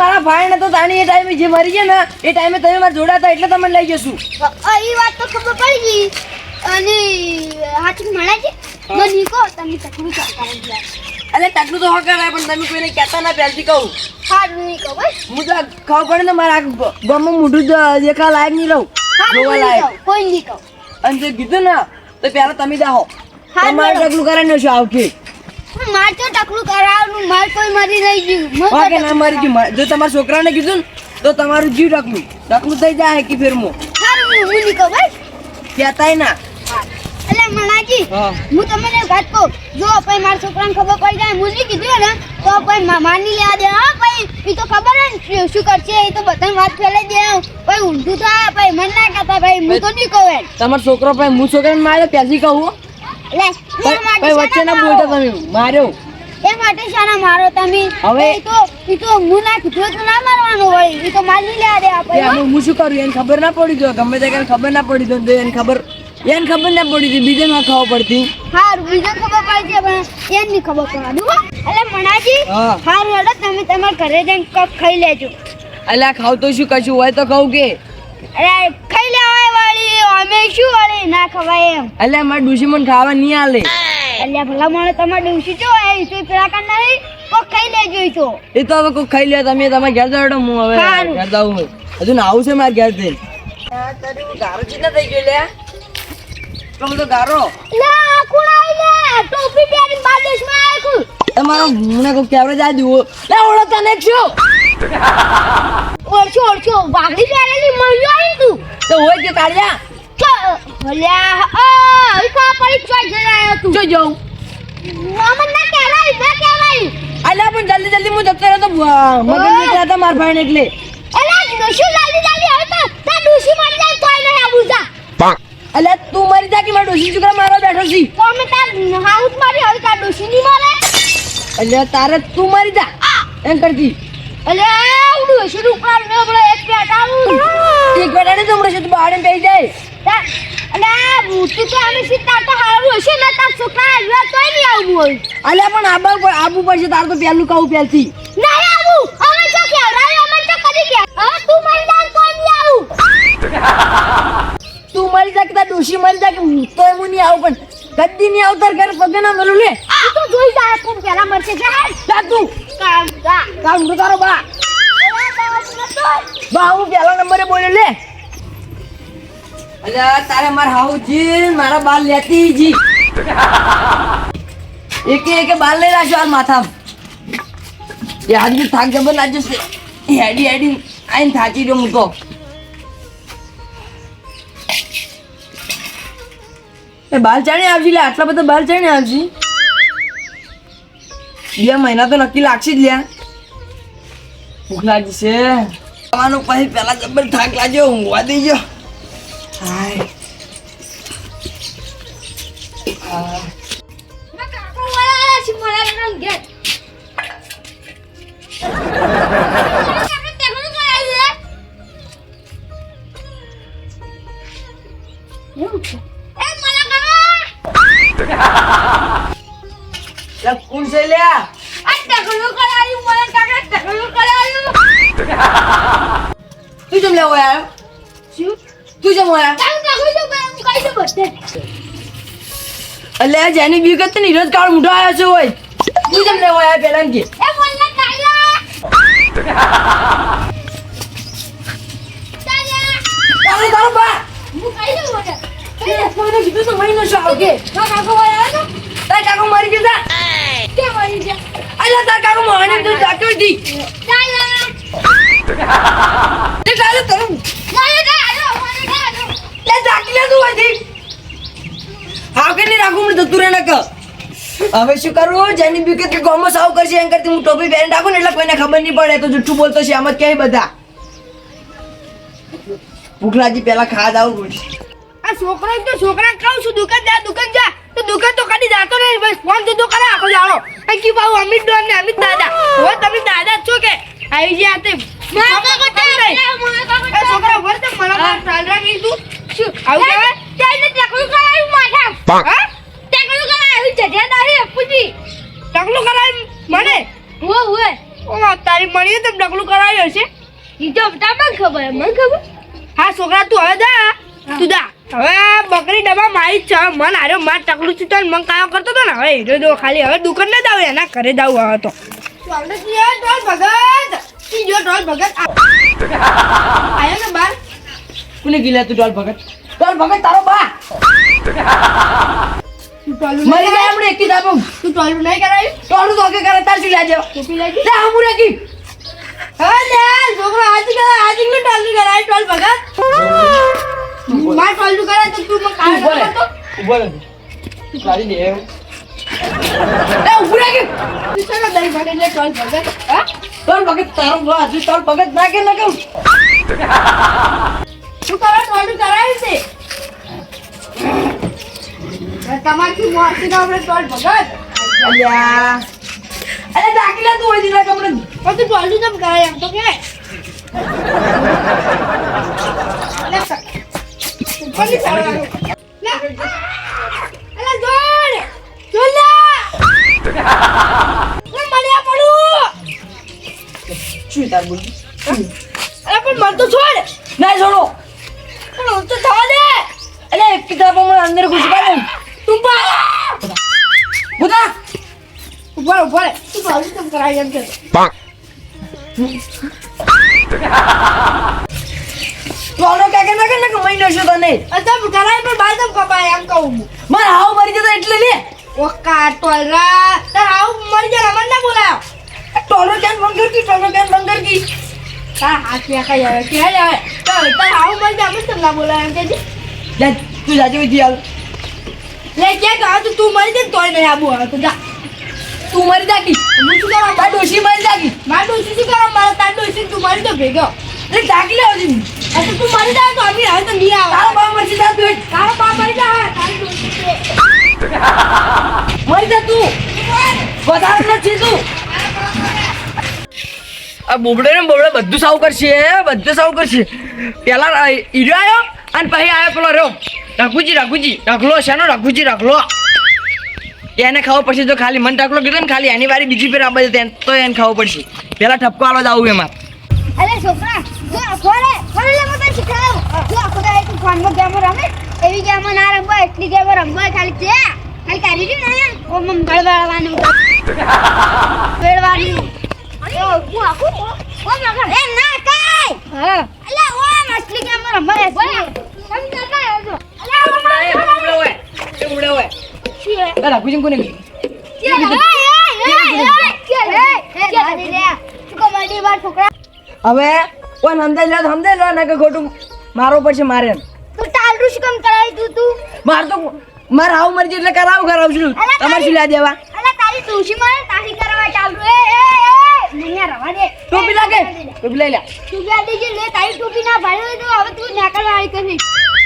મારા ભાઈ ને તો તાણી એ ટાઈમે જે મરી ગયા ને એ ટાઈમે તમે મારા જોડા હતા એટલે તમને લઈ જશું એ વાત તો ખબર પડી ગઈ. અને હાથી મળે છે? મને કહો તમે તકલીફ કરતા તો પણ તમે કોઈને કહેતા ના પહેલથી કહું. હારું નહીં કહું હું તો ખબર પડે ને મારા ગામમાં મોઢું દેખા લાયક નહીં રહું જોવા લાયક. કોઈ નહીં કહું અને જે કીધું ને તો પહેલા તમે જાઓ હા, તમારે. ટકલું કરાવી આવતી માર તો ટકલું કરાવનું માર કોઈ મરી નહીં ગયું. મને હા કે તો ના મરી ગયું? જો તમારા છોકરાને કીધું તો તમારું જીવ ટકલું. ટકલું થઈ જાય કે ફેરમો. સારું હું કહું બસ. કહેતાય ના. એટલે મણાજી હા. તમને વાત કહું. જો પછી મારા છોકરાને ખબર પડી જાય હું નહીં કીધું ને તો પછી માની લેવા દે. હા પછી એ તો ખબર હે ને શું- કરશે એ તો બધાને વાત ફેલાઈ દે પછી ઊંધું થાય પછી મન ના કહેતા ભાઈ હું તો નહીં કહું તમારો છોકરો ભાઈ હું છોકરાને મારે ત્યાંથી કહું ભાઈ વચ્ચે ના બોલતો તમે માર્યો. એ માટે શાના મારો તમે. હવે- તો એ તો હું ના કીધું તો ના મારવાનો હોય. એ તો માની લેવા દે આપણે હું શું કરું? એને ખબર ના પડી જો ગમે તે ખબર ના પડી તો એને ખબર એને ખબર ના પડી હતી બીજે ના ખબર પડતી. હારું બીજા ખબર પડી છે પણ એમ નહીં ખબર પડવાનું એટલે મણાજી હારું હેડો તમે તમાર ઘરે જઈને કપ ખાઈ લેજો. અલ્યા ખાવ તો શું કશું હોય તો કહું કે. અરે ખાઈ વાળી અમે શું અરે ના ખવાય એમ. અલ્યા મારા ડુસી મને ખાવા નહીં આલે. અલ્યા ભલા મને તમારે ડુસી જો એ તો પેલા નહીં કોક ખાઈ લેજો તો. એ તો હવે કોઈ ખાઈ લે તમે તમારે ઘેર જાવ હું હવે ઘેર જાઉં હું હજુ નાવું છે મારે ઘેર જઈને. ગારો ચીના થઈ ગયો લે તો બધો ગારો ના કોણ આઈ લે? ટોપી પહેરીને બાદેશમાં કુ તમારો મને કોઈ કેવરે જા દીવો લે ઓળો તને છો? ઓળછો ઓળછો વાગડી પહેરેલી મળ્યો આઈ તું. તો હોય કે કાઢ્યા પડી જણાયો તું. જો જાઉં. અમન ના કહેવાય ના કહેવાય? અલ્યા પણ જલ્દી જલ્દી હું જતો રહ્યો તો ભ- નીકળ્યા હતા મારા ભાઈને એટલે. એલા ડોસી લાલી લાલી હવે તો તા ડોસી મરી જાય તોય નહીં આવું જા. અલ્યા તું મરી જા કે મારા ડોસી છોકરા મારવા બેઠો છી? તો અમે તાર હાઉસ મારી હવે તાર ડોસી ની મારે. અલ્યા તારે તું મરી જા. એમ કરતી. અલ્યા આવડું હશે રૂપાલ ને હમણાં એક પેટ આવું. એક વાર તો જમડે છે તું બહાર બેસી જાય. અલે તું તો અમે સીતા તો હારું હશે ને તાર છોકરા આવ્યા તોય નહીં આવું હોય. અલ્યા પણ આબા પર આબુ પડશે તાર તો પહેલું કહું પહેલથી. નહીં આવું. અમે તો કેવરાય અમે તો કરી ગયા હવે તું મરી જાય તોય નહીં આવું. તું મરી જા કે જા હું તો એવું નહીં આવું પણ કદી નહીં આવતાર કરે પગે ના મળું લે. તું તો જોઈ જાય કોણ પેલા મરશે છે જા તું. કામ જા. કામ તો તારો બા. તો બા હું પહેલા નંબરે બોલ્યો લે. અલ્યા તારે માર હાઉ જી, મારા બાલ લેતી જી. એકે એકે બાલ લઈ રાખ્યો હાલ માથા એ હાજી થાક જબર લાગ્યો છે. હેડી હેડી, આઈને થાકી ગયો મૂકો. એ બાલ ચાણે આવજી? લે, આટલા બધા બાલ ચાણે આવજી? બે મહિના તો નક્કી લાગશે જ લ્યા ભૂખ લાગી છે. ખાવાનું પછી પેલા જબર થાક લાગ્યો, ઊંઘવા દેજો. કોણ છે લ્યા આ. તેગણું કરાયું મને કાકા તેગણું કરાયું. તું જમ લેવો યાર શું? તું તારું જો બધે અલે જેની બીક હતી ને હીરો કાળ મુઢો આવ્યો છે હોય તું જમ લેવો યાર પેલા કે? કાયા તારે બા હું કહી દઉં બધે મને કીધું તો મહિનો શું આવકે ના કાકો વાળા તો તાર કાકો મરી ગયો તા? કે મરી અલે તાર કાકો મોહને તું જાતો હતી ચાલા તે ચાલે તને મને કાયો મને કાયો લે જાકી લે તું હતી કે નહીં રાખું મને જતું રહે નક હવે શું કરું? જેની બી કે ગોમો સાવ કરશે એમ કરતી હું ટોપી પહેરીને રાખું ને એટલે કોઈને ખબર નહીં પડે. તો જુઠ્ઠું બોલતો છે આમ જ ક્યાંય બધા. ભૂખલાજી પેલા ખાવા દાવું પડશે આ છોકરો તો છોકરા કહું છું. દુકાન જા દુકાન જા. તો દુકાન તો કદી જાતો નહીં બસ ફોન તો કરે આખો જાણો એ કી બાબુ અમિત ડોન ને અમિત દાદા. હો તમે દાદા છો કે? આવી ગયા તે છોકરા વર્ત તો મને ચાલરા નહીં તું. શું આવું કહેવાય? કરાયું માથા હા ટેકલું જજે દાહી પૂછી ટેકલું કરાયું તો તો ખબર મને ખબર? હા છોકરા તું હવે જા. તું જા. હવે બકરી ડબ્બા મારી છે. મન હાર્યો માર ટકલું છું તો મન કાયો કરતો હતો ને? હવે હીરો જો ખાલી હવે દુકાન ના જાવ એના ઘરે જાવ હવે તો. ટોલ ભગત. જો ટોલ ભગત આયો ને બાર? કોને ગીલા તું ડોલ ભગત? ડોલ ભગત તારો બા. તું મરી ગયા આપણે એકી દાબો તું ટોલું નહીં કરાવ્યું ટોલું તો કે કરે તાર શું લાજે ટોપી લાગી લે હું રાખી હવે લે છોકરો આજ કરા આજનું ટોલું કરાય ટોલ ભગત. માર ટોલું કરાય તો તું મને કાયો કરતો. ઊભો દે ઊભો રાખી. તું લે ટોલ ભગત? હા? ટોલ ભગત તારો બા હજુ ટોલ ભગત ના કે ના તું કરો ટોલું કરાયું છે? તમારથી મોરથી તો આપણે ટોલ ભગત. અલ્યા. અરે દાખલા તું હોય દીધા કમરે પણ તું ટોલું કેમ કરાય એમ તો કે. ના. છોડો. પણ તો થવા દે. અલે એક કિતાબમાં અંદર ઘૂસી પાડે. તું પાડ. બુધા ઊભો રહે. તું ટોલું કેમ કરાય એમ કે. ટોલો કે કે ના કે ના કે મહિનો છો તને અતમ તમ કરાય પણ તમ કપાય એમ કહું હું. મારા હાવ મરી જતો એટલે લે. ઓકા ટોલરા તાર આવું મરી જાય અમન ના બોલાયો. ટોલો કેમ બંગર કી ટોલો કેમ બંગર કી તાર હાથ ક્યાં કઈ આવે કે આવે તાર આવું મરી જાય અમન તમ ના બોલાયો એમ કેજી લે તું જાજે વિધિ હાલ. લે કે તો તો તું મરી જાય ને તોય નહીં આબુ આવે. તો જા. તું મરી જાકી હું શું કરવા તાર ડોશી મરી જાગી. માર ડોશી શું કરવા મારા તાર ડોશી તું મરી તો ભેગો. એટલે જાકી લે દી આ તો તું મરી જાય તો અમી આવે તો નહીં આવે. તારો બા મરી જા તું તારો બાપ મરી જાય? મરી જા તું. વધારે નથી તું. આ બોબડે ને બોબડે બધું સાવ કરશે બધું સાવ કરશે. પેલા હીરો આવ્યો અને પછી આવ્યો પેલો રહ્યો. રઘુજી રઘુજી રાખલો છે ને રઘુજી રખલો એને ખાવો પડશે તો ખાલી મન ટાકલો કીધો ને ખાલી એની વારી બીજી ફેર આપે તો એને ખાવો પડશે. પેલા ઠપકો આલો જ આવું એમાં. અરે છોકરા જો લે શીખડાવ જો ગેમો રમે એવી ગેમો ના રમવા એટલી ગેમો રમવા ખાલી છે ખાલી કરી ને ઓ મમ ગળવાળવાનું ગળવાનું અરે હું આખું ઓ મગર. એ ના કાઈ! હા. અલે ઓ મછલી ગેમો રમવા છે હવે કોઈ સમજાઈ લો સમજાઈ લો ને કે ખોટું મારો પડશે મારે. તું ટાલરું શું કામ કરાવી તું તું? માર તો મારે હાવ મરજી એટલે કરાવું કરાવું છું. તમારે શું લા દેવા? અલા તારી તુલસી મારે તારી કરવા ટાલરું એ એ એ રવા દે. ટોપી લાગે. ટોપી લઈ લે. ટોપી આ દેજે લે તારી ટોપી ના ભાડે તો હવે તું નાકલ વાળી કરી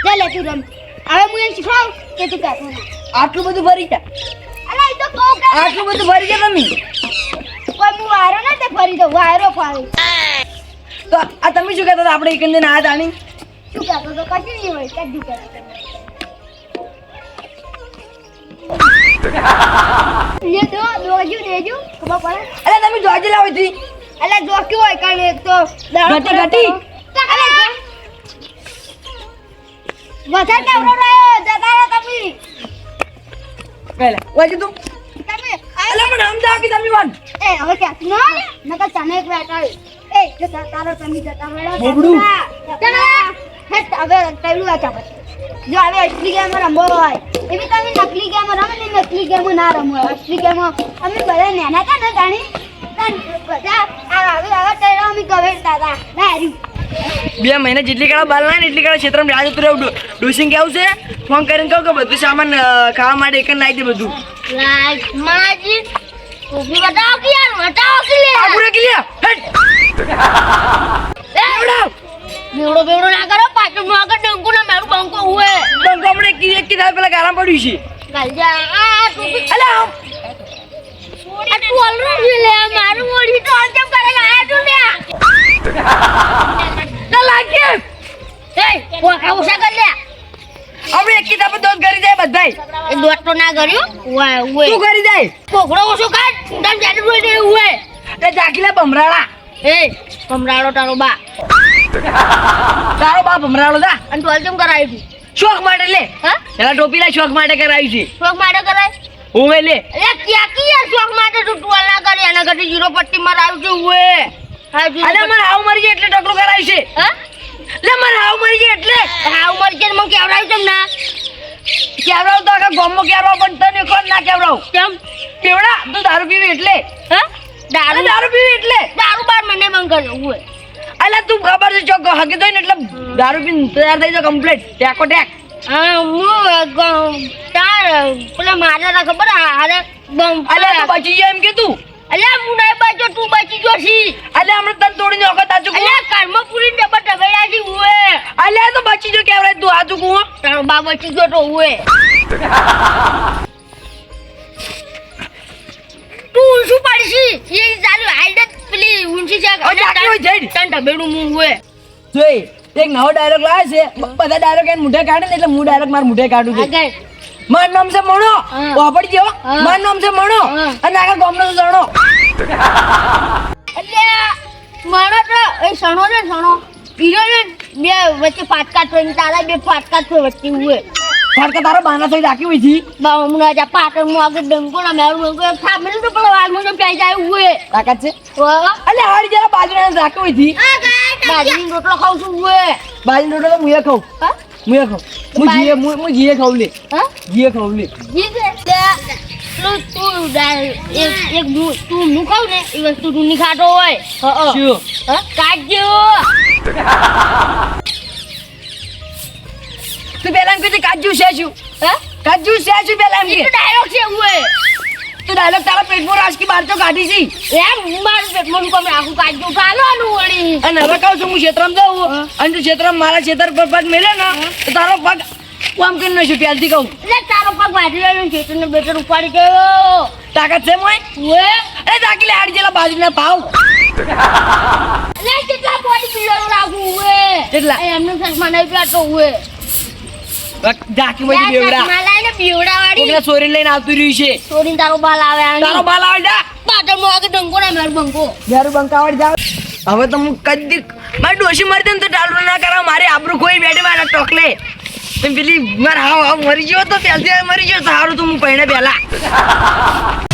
લે લે તું રમ. હવે હું એને શીખવાડું કે તું કર આટલું બધું ભરી જા. અલા એ તો કહું કે આટલું બધું ભરી જા તમે. કોઈ હું વારો ના તે ભરી દઉં વારો ફાવી તો આ તમે શું કહેતા હતા? આપણે એક ના જાણી શું કહેતો તો કશું નહીં હોય કશું કહેતો. લે દો દોજુ દેજુ ખબર પડે? અરે તમે જોજે લાવી હતી અલા જો કેવું હોય કારણ એક તો ઘટી, ઘટી. વધારે કેવડો રહ્યો જતા રહો તમે. વાજી તું તમે અલે પણ સમજાવ કે તમે વાન એ હવે કે નો? નકર તને એક બેઠા એ જતા તારો તમે જતા રહો બોબડું. હેટ હવે પેલું આ પછી જો હવે અસલી ગેમ રમવો હોય એવી તમે નકલી ગેમ રમે ને નકલી ગેમ ના રમો અસલી ગેમ અમે બધા નાના હતા ને જાણી. તાન બધા આ હવે હવે તેરા અમે કવેરતા હતા ના હાર્યું બે મહિના જેટલી કાળા બાલ ના એટલી કાળા ક્ષેત્રમાં રાજ ઉતરે ડોસિંગ કેવું છે? ફોન કરીને કહું કે બધું સામાન ખાવા માટે એક નાખી દે બધું. લાઈક માજી ટોપી બતાવો કે યાર બતાવો કે લે. આપુરે કે લ્યા હેટ બેવડો. બેવડો ના કરો પાછળનું આગળ ડંકુ ના મારું બંકો હુએ. બંકો હમણાં એક એક કીધા પેલા ગારા પડ્યું છે. ગાલજા આ ટોપી અલે આ તું ઓલરેડી લે મારું મોઢી તો અંતમ કરે આયા તું જાય. બધાય એ દોટ તો ના કર્યું વાય તું કરી જાય? પોખડો ઓછો કાઢ તમ જાડું બોઈ દે ઉવે તે જાકીલા બમરાળા એ કમરાળો તારો બા. તારો બા હમણાં જા. અને તો કેમ કરાવી તું? શોખ માટે લે. હા? પેલા ટોપીલા શોખ માટે કરાવી છે. શોખ માટે કરાય? ઉવે લે. એ ક્યાં કી યાર શોખ માટે તું? ટુવાલ ના કરી. એના કરતી જીરો પટ્ટી મરાવ્યું છે ઉવે. અરે મને હાવ મરી જાય એટલે ટકલું કરાવી છે. હા? લે મને હાવ મરી જાય એટલે. હા મરી કે મને કેવડાવ્યું છે ના? કેવડાવ તો આખા ગોમો કેવડાવ પણ તને કોણ ના કેવડાવ? કેમ? કેવડા? તું દારૂ પીવી એટલે? હા? દારૂ? દારૂ પીવી એટલે? દારૂ બાર મને બંધ હોય અલા તું ખબર છે ચોક હકી દો ને એટલે દારૂ પીને તૈયાર થઈ જાવ કમ્પ્લીટ ટેકો ટેક. હા તાર પેલા મારે ખબર બમ અલે તું બચી જાય એમ કે તું? અલ્યા નહીં બચ્યો તું બચી ગયો છી. અલ્યા હમણાં તને તોડીને વખત આ ચૂકું અલ્યા કર્મ પૂરી ડબ્બા ડબેડા છી ઉએ અલે તો બચી ગયો કેવડાય તું આ ચૂકું તારો બા બચી ગયો તો ઉએ તું શું પાડીશી? એ ચાલુ હાઈડ પેલી ઊંચી છે હવે જાગી હોય તન ડબેડું મું ઉએ જોઈ એક નવો ડાયલોગ લાવે છે. બધા ડાયલોગ એને મુઢે કાઢે ને એટલે હું ડાયલોગ મારા મુઢે કાઢું છું. મારું નામ છે મણો. હા. જેવો માર નામ છે મણો. અને આગળ ગામનો સણો. અલ્યા મારો તો એ સણો ને સણો. પીરો ને બે વચ્ચે પાટકા થઈ તારા બે પાટકા થઈ વચ્ચે ઉએ ફડકા તારો બાના થઈ રાખી હોય છે. બા હમણાં જા પાટણમાં આગળ ડંકો ના મેરું ડંકો થાંભલે તો પેલો વાલ મને પ્યાઈ જાય ઉએ તાકાત છે? અલે હારી જરા બાજરી રાખી હોય છે. બાજરીનો રોટલો ખાઉં છું ઉએ બાજરી રોટલો મુએ ખાઉં. હા? મુએ ખાઉં હું જીએ હું હું? જીએ ખાઉં લે હા જીએ ખાઉં લે જી છે તું તું એક એક તું હું ને એ વસ્તુ તું નહીં ખાતો હોય. હા શું? હા? કાઢજો તું પેલા એમ કે કાજુ છે શું હા? કાજુ છે શું પેલા એમ એ કે. ડાયલોગ છે ઉએ તું ડાયલોગ તારા પેટમાં રાજકી બાર તો કાઢી છે. એમ હું મારું પેટમાં આખું કામ રાખું કાઢજો ચાલવાનું વળી. અને હવે કહું છું હું ક્ષેત્રમાં જાઉં અને ક્ષેત્રમાં મારા ક્ષેત્ર પર પગ મેલે ને તો તારો પગ કોમ કરી નાખ્યું ત્યારથી કહું. એટલે તારો પગ રહ્યો છે તને બેટર ઉપાડી ગયો. તાકાત છે મોય? ઉએ એ તાકી લે આડી જેલા બાજરીના ભાવ એટલે કેટલા બોડી બિલ્ડર રાખું ઉએ કેટલા? એમનું ચશ્મા નહીં પહેરતો ઉએ ઝાકી માં બેવડા લાઈને બીવડા વાળી ઓગલા સોરી લઈને આવતું રહ્યું છે છોડીને તારો બાલ આવે તારો બાલ આવે જા પાટણમાં આગળ ડંકો ના મેળ બંકો ઘેર બંકાવડ જાવ હવે તો હું કદી મારી ડોશી મરી જાય તો ટાળું ના કરાવ મારે આબરૂ કોઈ બેઠી મારા ટોકલે પેલી મારા હાવ હાવ મરી ગયો તો પહેલથી મરી ગયો તો સારું તો હું પહેણે પહેલા